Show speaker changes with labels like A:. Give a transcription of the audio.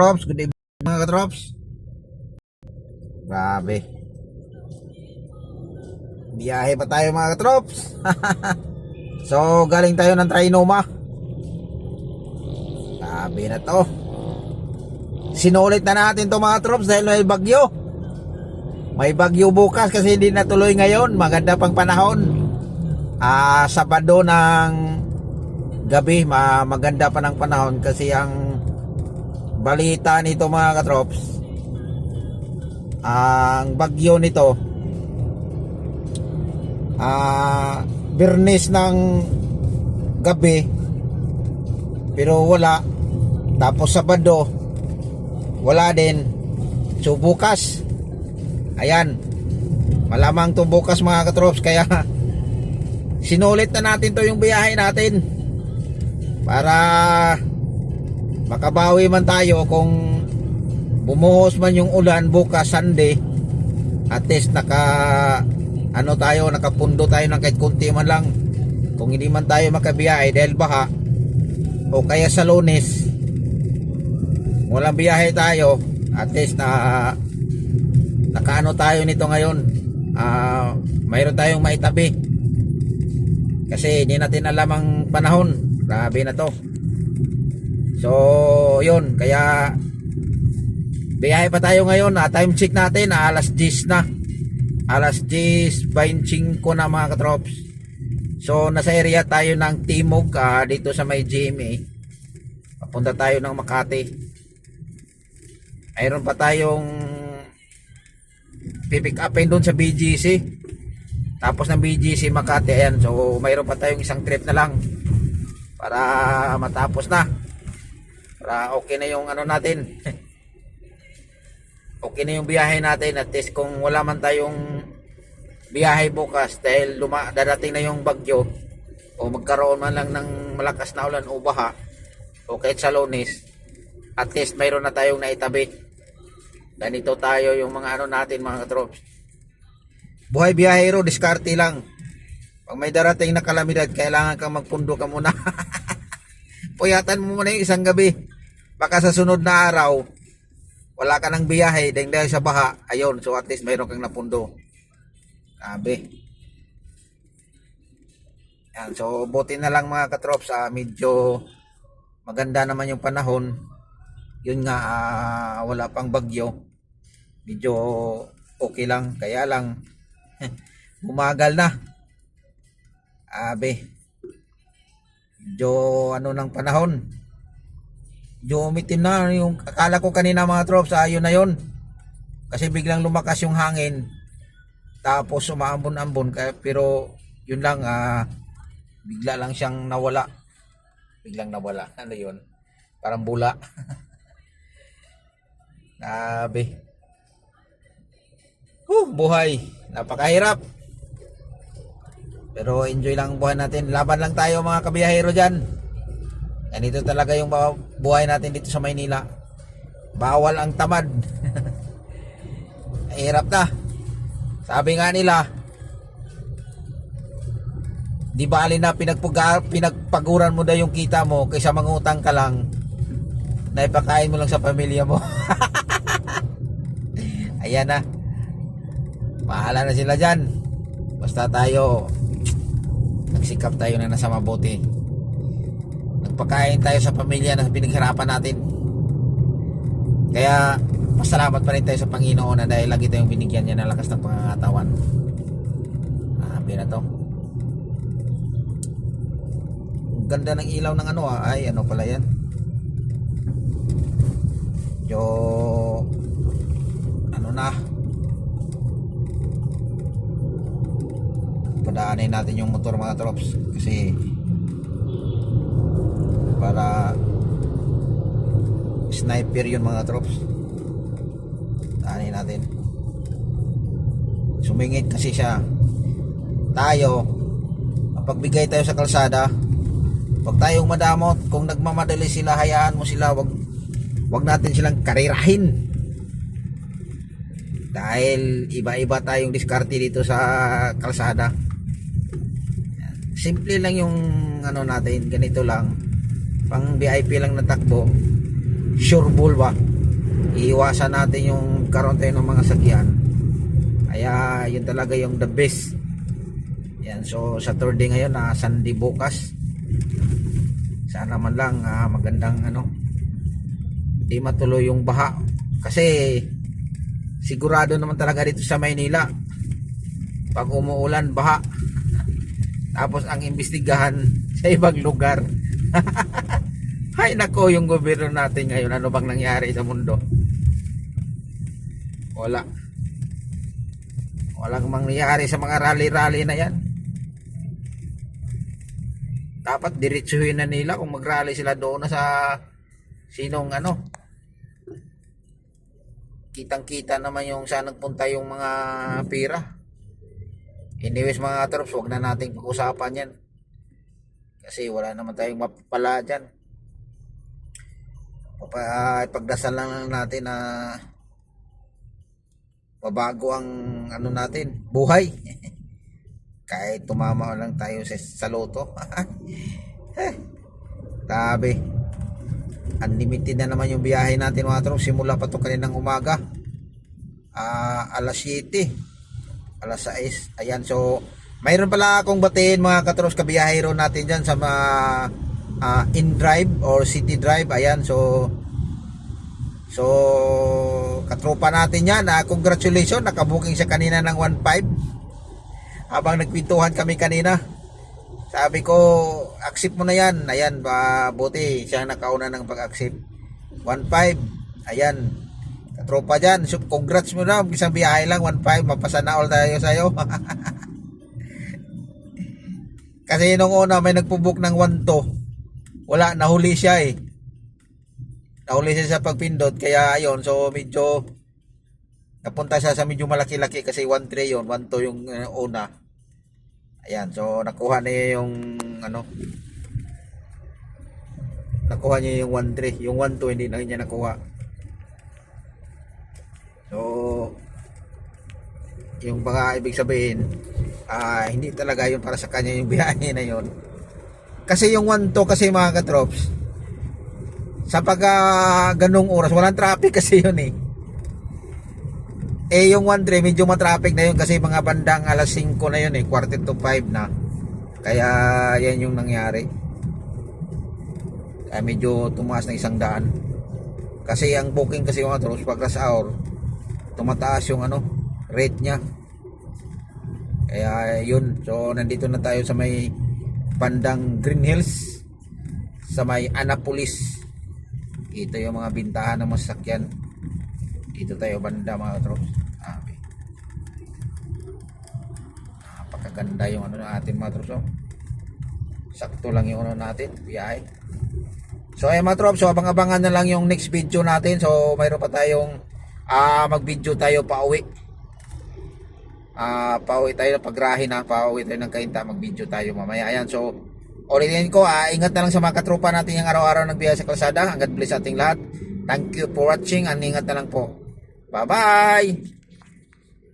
A: Katrops, good evening mga katrops. Grabe. Biyahe pa tayo mga katrops. so, galing tayo ng Trinoma. Grabe na to. Sinulit na natin to mga trops dahil may bagyo. May bagyo bukas kasi hindi natuloy ngayon. Maganda pang panahon. Ah, Sabado ng gabi, ma maganda pa ng panahon kasi ang balita nito mga katrops. Ang bagyo nito ah birnis ng gabi pero wala. Tapos sabado wala din. So bukas ayan malamang to bukas mga katrops. Kaya sinulit na natin to yung biyahe natin para makabawi man tayo kung bumuhos man yung ulan bukas Sunday at least naka ano tayo nakapundo tayo ng kahit kunti man lang. Kung hindi man tayo makabiyahe dahil baha o kaya sa lunes walang biyahe tayo at least na nakaano tayo nito ngayon. Ah mayroon tayong maitabi. Kasi hindi natin alam ang panahon. Grabe na to So, yun. Kaya, biyahe pa tayo ngayon. Ah, time check natin, ah, alas 10 na. Alas 10.25 na mga katrops. So, nasa area tayo ng Timog, ah, dito sa may GMA. Papunta tayo ng Makati. Mayroon pa tayong pipick upin doon sa BGC. Tapos ng BGC Makati, ayan. So, mayroon pa tayong isang trip na lang para matapos na para okay na yung ano natin. Okay na yung biyahe natin. At least kung wala man tayong biyahe bukas dahil luma, dadating na yung bagyo o magkaroon man lang ng malakas na ulan o baha o kahit sa lunes at least mayroon na tayong naitabi. Ganito tayo yung mga ano natin mga katrops buhay biyahero diskarte lang. Pag may darating na kalamidad kailangan kang magpundo ka muna. Puyatan mo muna yung isang gabi. Baka sa sunod na araw, wala ka ng biyahe dahil dahil sa baha. Ayun, so at least mayroon kang napundo. Sabi. Yan, so buti na lang mga katrops, ah, medyo maganda naman yung panahon. Yun nga, ah, wala pang bagyo. Medyo okay lang. Kaya lang, bumagal na. Abe medyo ano ng panahon umitim na yung akala ko kanina mga troops ayun na yon kasi biglang lumakas yung hangin tapos umaambon-ambon kaya pero yun lang ah, bigla lang siyang nawala biglang nawala ano yun parang bula Grabe. Huh, buhay. Napakahirap. Pero enjoy lang ang buhay natin. Laban lang tayo mga kabiyahero dyan. Ganito talaga yung bu- buhay natin dito sa Maynila. Bawal ang tamad. Hirap na. Sabi nga nila, di bali na pinagpuga, pinagpaguran mo na yung kita mo kaysa mangutang ka lang na ipakain mo lang sa pamilya mo. Ayan na. Bahala na sila dyan. Basta tayo nagsikap tayo na nasa mabuti nagpakain tayo sa pamilya na pinaghirapan natin. Kaya pasalamat pa rin tayo sa Panginoon na dahil lagi tayong binigyan niya ng lakas ng pangangatawan happy na to. Ganda ng ilaw ng ano ah. Ay ano pala yan? Yo ano na? Padaanin natin yung motor mga trops kasi para sniper yun mga trops daanin natin. Sumingit kasi siya. Tayo mapagbigay tayo sa kalsada. Wag tayong madamot. Kung nagmamadali sila hayaan mo sila. Wag wag natin silang karirahin. Dahil iba-iba tayong diskarte dito sa kalsada. Simple lang yung ano natin. Ganito lang pang VIP lang na takbo sure ba iiwasan natin yung karoon ng mga sakyan. Kaya yun talaga yung the best. Yan so Saturday ngayon na Sunday bukas. Sana man lang ah, magandang ano di matuloy yung baha. Kasi sigurado naman talaga dito sa Maynila pag umuulan baha. Tapos ang imbestigahan sa ibang lugar ay nako yung gobyerno natin ngayon ano bang nangyari sa mundo? Wala. Walang mangyayari sa mga rally-rally na yan. Dapat diretsuhin na nila kung mag-rally sila doon na sa sinong ano. Kitang kita naman yung saan nagpunta yung mga pira. Anyways mga trops wag na nating pag-usapan yan. Kasi wala naman tayong mapapala dyan Papa, ipagdasal lang natin na mabago ang ano natin buhay. Kahit tumama lang tayo sa, sa loto. Eh, grabe. Unlimited na naman yung biyahe natin mga trops. Simula pa to kaninang umaga. Ah, alas 7 alas 6 ayan so mayroon pala akong batiin mga katrops. Kabiyahero natin dyan sa mga ah, in drive or city drive ayan so so katropa natin yan ah, congratulations nakabuking siya kanina ng 1.5 habang nagpintuhan kami kanina sabi ko accept mo na yan. Ayan ba buti siya nakauna ng pag-accept. 1.5 ayan katropa dyan. So congrats mo na isang biyahe lang 1.5 mapasana all tayo sa'yo. Kasi nung una may nagpubuk ng 1.2 wala nahuli siya eh. Nahuli siya sa pagpindot kaya ayun so medyo napunta siya sa medyo malaki-laki kasi 1.3 yun 1.2 yung uh, una. Ayan so nakuha niya yung ano nakuha niya yung 1.3 yung 1.2 hindi na niya nakuha. So yung baka ibig sabihin ah hindi talaga yun para sa kanya yung biyahe na yun kasi yung 1.2 kasi mga katrops sa pag ah, ganong oras walang traffic kasi yun eh. Eh yung 1.3 medyo matraffic na yun kasi mga bandang alas 5 na yun eh quarter to 5 na. Kaya yan yung nangyari. Kaya medyo tumaas na isang daan. Kasi ang booking kasi mga troops pag rush hour tumataas yung ano rate niya. Kaya yun. So nandito na tayo sa may bandang Green Hills sa may Anapolis ito yung mga bintahan ng masakyan dito tayo banda mga troops. Sabi. napakaganda yung ano natin mga troops oh. sakto lang yung ano natin biyahe. So ay mga troops so abang-abangan na lang yung next video natin. So mayroon pa tayong ah mag video tayo pa uwi ah pauwi tayo ng pagrahe na pauwi tayo ng kainta mag video tayo mamaya. Ayan so ulitin ko ah, ingat na lang sa mga katropa natin yung araw-araw nagbiyahe sa kalsada. Hanggat bless ating lahat. Thank you for watching and ingat na lang po. Bye bye